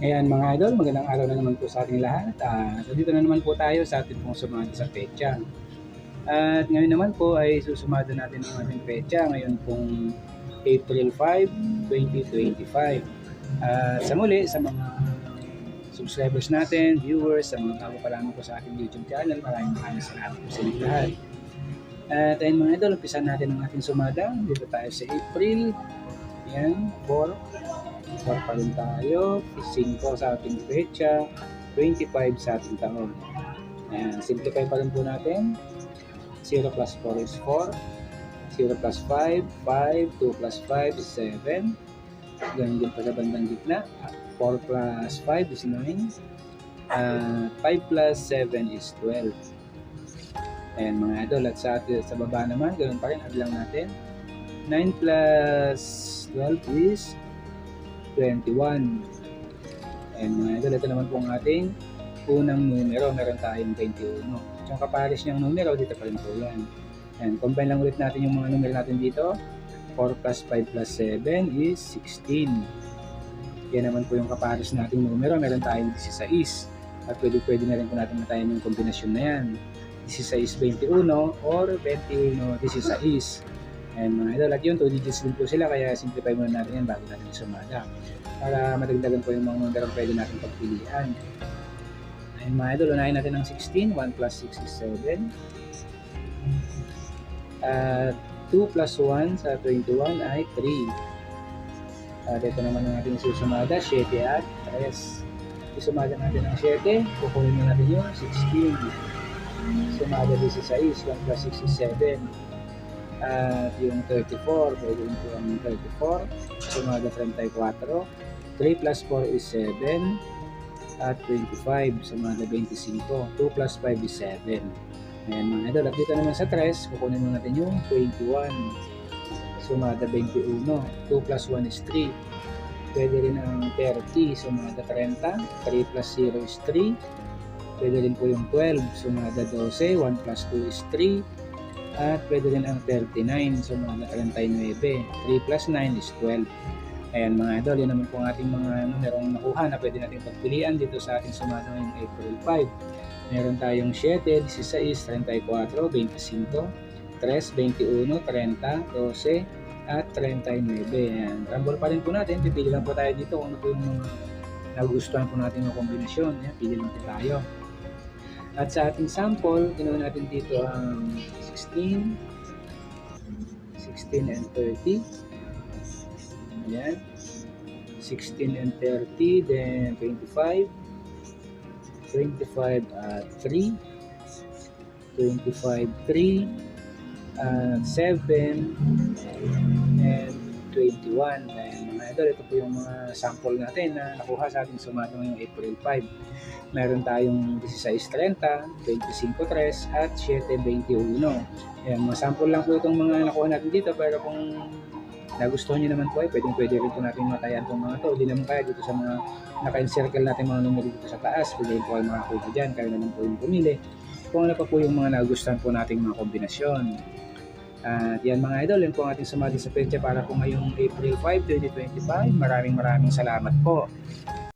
Ayan mga idol, magandang araw na naman po sa ating lahat. At dito na naman po tayo sa ating pong sumada sa pecha. At ngayon naman po ay susumada natin ang ating pecha ngayon pong April 5, 2025. At sa muli, sa mga subscribers natin, viewers, sa mga bago pa lamang po sa ating YouTube channel, maraming maraming salamat po sa lahat. At ayun mga idol, umpisa natin ang ating sumada. Dito tayo sa April. Ayan, 4. 4 pa rin tayo. 5 sa ating pecha. 25 sa ating taon. Ayan, simplify pa rin po natin. 0 plus 4 is 4. 0 plus 5, 5. 2 plus 5 is 7. Ganun din pa sa bandang gitna. 4 plus 5 is 9. Uh, 5 plus 7 is 12. Ayan mga idol. At sa, sa baba naman, ganun pa rin. Add lang natin. 9 plus 12 is 21. And mga idol, ito naman po ang ating unang numero. Meron tayong 21. Yung kapares niyang numero, dito pa rin po yan. And combine lang ulit natin yung mga numero natin dito. 4 plus 5 plus 7 is 16. Yan naman po yung kapares nating numero. Meron tayong 16. At pwede pwede na rin po natin matayin yung kombinasyon na yan. 16-21 or 21-16. And mga idol, at yun, 2 digits din po sila, kaya simplify muna natin yan bago natin sumada. Para madagdagan po yung mga numerong pwede natin pagpilian. Ayun mga idol, unahin natin ang 16, 1 plus 6 is 7. At 2 plus 1 sa 21 ay 3. At ito naman ang ating susumada, 7 at 3. Susumada natin ang 7, kukunin na natin yung 16. Sumada 16, 1 plus 6 is 7 at yung 34, pwede rin po ang 34, sumada 34, 3 plus 4 is 7, at 25, sumada 25, 2 plus 5 is 7. Ayan mga idol, at dito naman sa 3, kukunin mo natin yung 21, sumada 21, 2 plus 1 is 3, pwede rin ang 30, sumada 30, 3 plus 0 is 3, pwede rin po yung 12, sumada 12, 1 plus 2 is 3, at pwede rin ang 39, so mga 39. 3 plus 9 is 12. Ayan mga idol, yan naman po ang ating mga numerong nakuha na pwede natin pagpilian dito sa ating sumada ngayong April 5. Meron tayong 7, 16, 34, 25, 3, 21, 30, 12, at 39. Ayan. Rumble pa rin po natin, pipili lang po tayo dito kung ano po yung mga po natin ng kombinasyon. Ayan, pili lang po tayo. At sa ating sample, ginawa natin dito ang 16, 16 and 30. Ayan. 16 and 30, then 25. 25 at 3. 25, 3. At 7. And 21. Ayan mga idol, ito po yung mga sample natin na nakuha sa ating sumado ngayong April 5 meron tayong 16.30, 25.3 at 7.21. Ayan, mga sample lang po itong mga nakuha natin dito pero kung nagustuhan nyo naman po ay pwedeng pwede rin po natin matayan itong mga to. Hindi naman kaya dito sa mga naka-encircle natin mga numero dito sa taas. Pwede po kayo makakuha dyan. Kaya naman po yung pumili. Kung ano pa po yung mga nagustuhan po nating mga kombinasyon. At yan mga idol, yan po ang ating sumali sa pecha para po ngayong April 5, 2025. Maraming maraming salamat po.